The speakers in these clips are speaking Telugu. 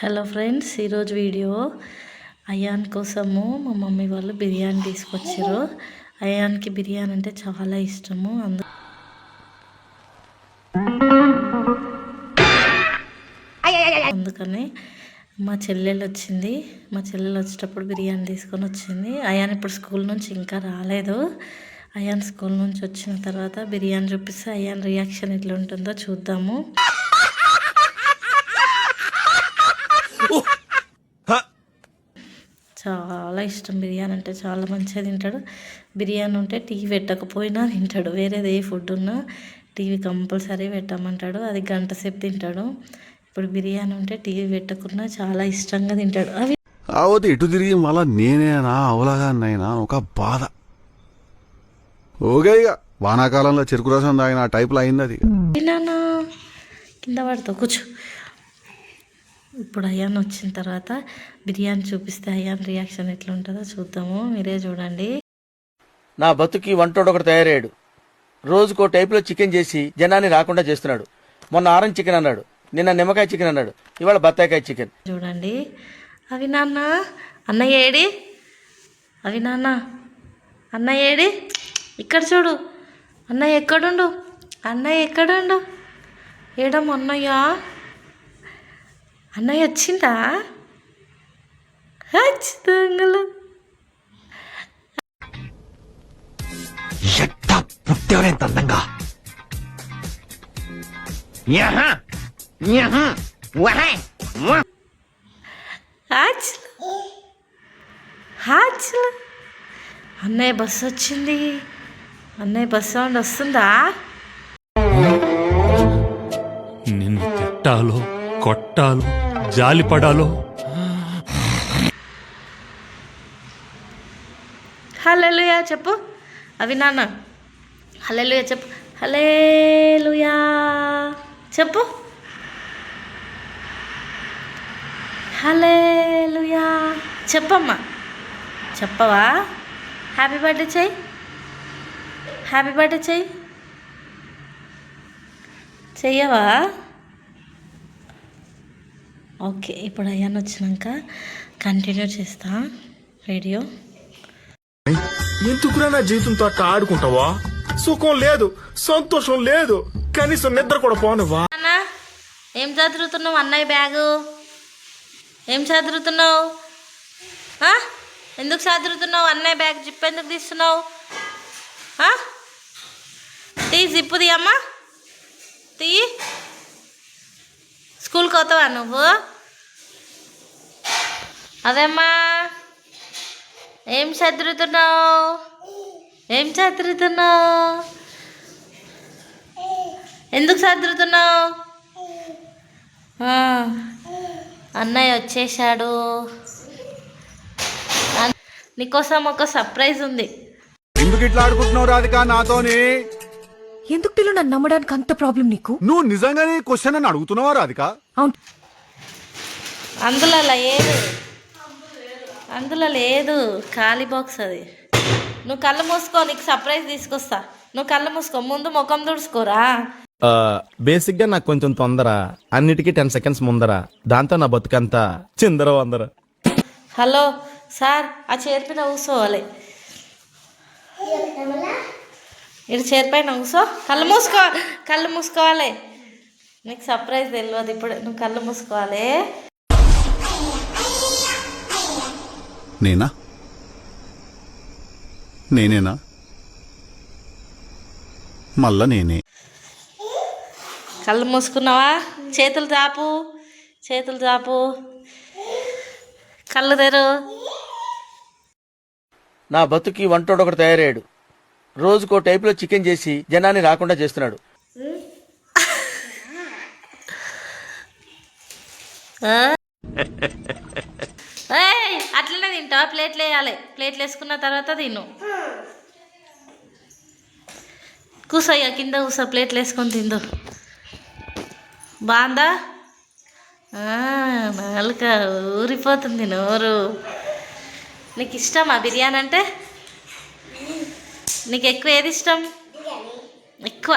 హలో ఫ్రెండ్స్ ఈరోజు వీడియో అయాన్ కోసము. మా మమ్మీ వాళ్ళు బిర్యానీ తీసుకొచ్చారు. అయాన్కి బిర్యానీ అంటే చాలా ఇష్టము. అందు అందుకని మా చెల్లెలు వచ్చింది మా చెల్లెలు వచ్చేటప్పుడు బిర్యానీ తీసుకొని వచ్చింది అయాన్ ఇప్పుడు స్కూల్ నుంచి ఇంకా రాలేదు అయాన్ స్కూల్ నుంచి వచ్చిన తర్వాత బిర్యానీ చూపిస్తే అయాన్ రియాక్షన్ ఎట్లా ఉంటుందో చూద్దాము చాలా ఇష్టం బిర్యానీ అంటే చాలా మంచిగా తింటాడు. బిర్యానీ ఉంటే టీవీ పెట్టకపోయినా తింటాడు. వేరేది ఏ ఫుడ్ ఉన్నా టీవీ కంపల్సరీ పెట్టమంటాడు. అది గంట సేపు తింటాడు. ఇప్పుడు బిర్యానీ ఉంటే టీవీ పెట్టకున్నా చాలా ఇష్టంగా తింటాడు. అవి కాకపోతే ఇటు తిరిగి మళ్ళా నేనేనా అవలాగానైనా ఒక బాధ. ఓకే ఇక వానాకాలంలో చెరుకు రసం తాగిన ఆ టైప్లో అయింది అది కింద పడతావు కూర్చో. ఇప్పుడు అయ్యాన్ వచ్చిన తర్వాత బిర్యానీ చూపిస్తే అయ్యాన్ రియాక్షన్ ఎట్లా ఉంటుందో చూద్దాము. మీరే చూడండి. నా బతుకి వంటోడు ఒకటి తయారయ్యాడు. రోజుకో టైపులో చికెన్ చేసి జనాన్ని రాకుండా చేస్తున్నాడు. మొన్న ఆరెంజ్ చికెన్ అన్నాడు. నిన్న నిమ్మకాయ చికెన్ అన్నాడు. ఇవాళ బత్తాయికాయ చికెన్. చూడండి. అవి నాన్న అన్నయ్య ఏడి? అవి నాన్న అన్నయ్య ఏడి? ఇక్కడ చూడు. అన్నయ్య ఎక్కడుండు? అన్నయ్య ఎక్కడుండు? ఏడమ్మ అన్నయ్య? అన్నయ్య వచ్చిందా హచ్ దొంగలు ఎట్టా పుట్టేవరేంత అందంగా? యహా యహా వహై! హాచ్ హాచ్ అన్నయ్య బస్సు వచ్చింది. అన్నయ్య బస్సు సౌండ్ వస్తుందా? నిన్ను తిట్టాలో కొట్టాలో జాలిపడాలో. హల్లెలూయా చెప్పు. అవి నాన్న. హల్లెలూయా చెప్పు. హలేలుయా చెప్పు. హలేలుయా చెప్పమ్మా. చెప్పవా? హ్యాపీ బర్త్డే చెయ్యి. హ్యాపీ బర్త్డే చెయ్యి. చెయ్యవా? ఓకే ఇప్పుడు అయ్యాను వచ్చినాక కంటిన్యూ చేస్తా. వీడియో ఎందుకురా నా జీవితంతో అట్ట ఆడుకుంటావా? సుఖం లేదు సంతోషం లేదు కనీసం నిద్ర కూడా పోనవా అన్న ఏం చదువుతున్నావు అన్నయ్య బ్యాగు? ఏం చదువుతున్నావు? ఎందుకు చదువుతున్నావు? అన్నయ్య బ్యాగ్ జిప్ ఎందుకు తీస్తున్నావు? తీ జిప్పు తీయమ్మా. తీయి స్కూల్కి పోతావా నువ్వు? అదేమ్మా ఏం చదువుతున్నావు ఏం చదువుతున్నావు ఎందుకు సర్దుతున్నావు అన్నయ్య వచ్చేసాడు నీకోసం ఒక సర్ప్రైజ్ ఉంది. ఎందుకు ఇట్లా ఆడుకుంటున్నావు రాధిక నాతోని? ఎందుకు పిల్లలు నన్ను నమ్మడానికి అంత ప్రాబ్లం నీకు? నువ్వు నిజంగానే క్వశ్చన్ అని అడుగుతున్నావా రాధిక? అవును. అందులో లేదు అందులో లేదు ఖాళీ బాక్స్ అది. నువ్వు కళ్ళు మూసుకో నీకు సర్ప్రైజ్ తీసుకొస్తా. నువ్వు కళ్ళు మూసుకో ముందు ముఖం తుడుచుకోరా. బేసిక్గా నాకు కొంచెం తొందర. అన్నిటికీ టెన్ సెకండ్స్ ముందర. దాంతో నా బతుకంతా చిందర వందర. హలో సార్ ఆ చైర్ పైన కూర్చోవాలి ఇటు చైర్ పైన కూర్చో కళ్ళు మూసుకో కళ్ళు మూసుకోవాలి. నీకు సర్ప్రైజ్ తెలియదు ఇప్పుడు నువ్వు కళ్ళు మూసుకోవాలి. నేనా? నేనేనా? మళ్ళా నేనే. కళ్ళు మూసుకున్నావా? చేతులు చాపు చేతులు చాపు. కళ్ళు తెరు. నా బతుకి వంటోడు ఒకటి తయారయ్యాడు. రోజుకో టైపులో చికెన్ చేసి జనాన్ని రాకుండా చేస్తున్నాడు. ఏయ్ అట్లనే తింటా ప్లేట్లు వేయాలి. ప్లేట్లు వేసుకున్న తర్వాత తిను. కూసయ్యా కింద కూసా ప్లేట్లు వేసుకొని తిందు. బాందా నాలుక ఊరిపోతుంది నోరు. నీకు ఇష్టమా బిర్యానీ అంటే? నీకు ఎక్కువ. ఏది ఇష్టం ఎక్కువ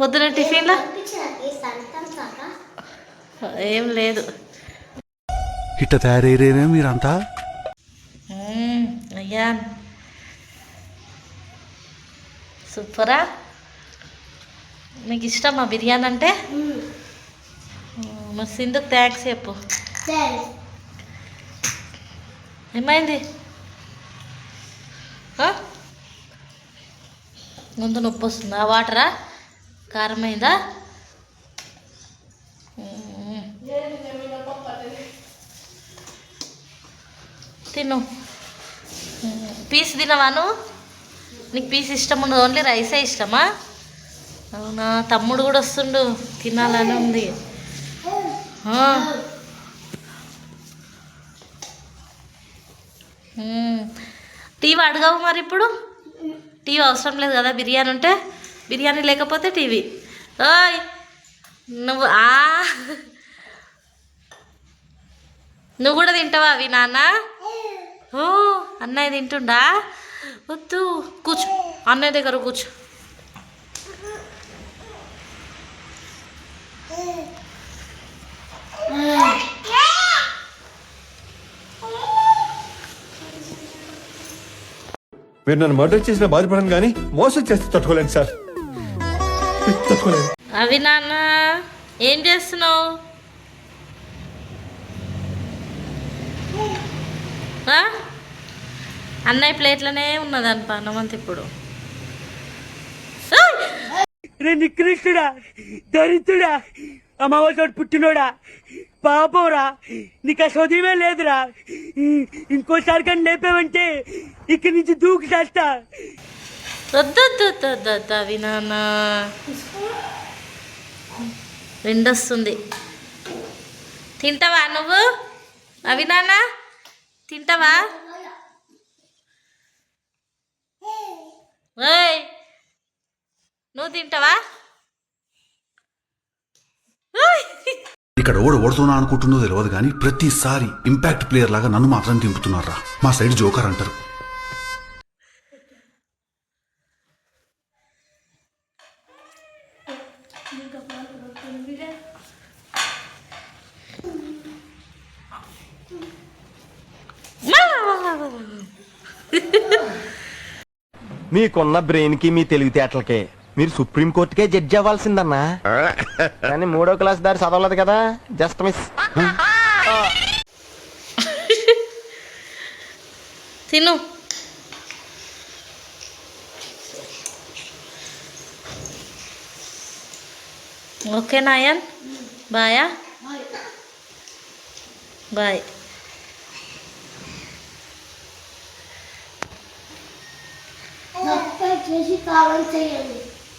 పొద్దున టిఫిన్లో ఏం లేదు. ఇట్ట తయారయ్యేనే మీరంతా? అయ్యా. సూపరా? మీకు ఇష్టమా బిర్యానీ అంటే మరి సింధుకు థ్యాంక్స్ చెప్పు. ఏమైంది? గొంతు నొప్పి వస్తుందా? వాటరా కారమైందా. తిను. పీస్ తినవా నువ్వు? నీకు పీస్ ఇష్టం ఉండదు. ఓన్లీ రైసే ఇష్టమా? అవునా? తమ్ముడు కూడా వస్తుండు. తినాలని ఉంది. ఆ. టీవీ అడగవు మరి ఇప్పుడు? టీవీ అవసరం లేదు కదా బిర్యానీ ఉంటే? బిర్యానీ లేకపోతే టీవీ. ఓయ్ నువ్వు ఆ. నువ్వు కూడా తింటావా అవి నాన్న? ఓ అన్నయ్య తింటుండా? వద్దు కూర్చో. అన్నయ్య దగ్గర కూర్చో. మీరు నన్ను మర్డర్ చేసిన బాధపడను కానీ మోసం చేస్తే తట్టుకోలేను సార్. తట్టుకోలేను. అవి నాన్న ఏం చేస్తున్నావు? అన్నయ్య ప్లేట్లోనే ఉన్నదని పనమంత ఇప్పుడు! రే నికృష్టుడా దరిద్రుడా అమావాసోడు పుట్టినోడా? పాపోరా నీకు ఆ లేదురా. ఈ- ఇంకోసారి కానీ లేపావంటే ఇక్కడి నుంచి దూకి చేస్తా. వద్దు వద్దు అవి నాన్న రెండొస్తుంది. తింటావా నువ్వు? అవి నాన్న తింటావా నువ్వు తింటావా ఓయ్! ఇక్కడ ఓడి ఓడుతున్నా అనుకుంటుందో తెలియదు కానీ ప్రతిసారి ఇంపాక్ట్ ప్లేయర్ లాగా నన్ను మాత్రం దింపుతున్నారా? మా సైడ్ జోకర్ అంటారు. మీకున్న బ్రెయిన్కి మీ తెలివితేటలకే. మీరు సుప్రీం కోర్టుకే జడ్జి అవ్వాల్సిందన్నా. కానీ మూడో క్లాస్ దారి చదవలేదు కదా. జస్ట్ మిస్ తిను. ఓకే నాయన్. బాయా బాయ్. చేసి కావాలి చేయండి.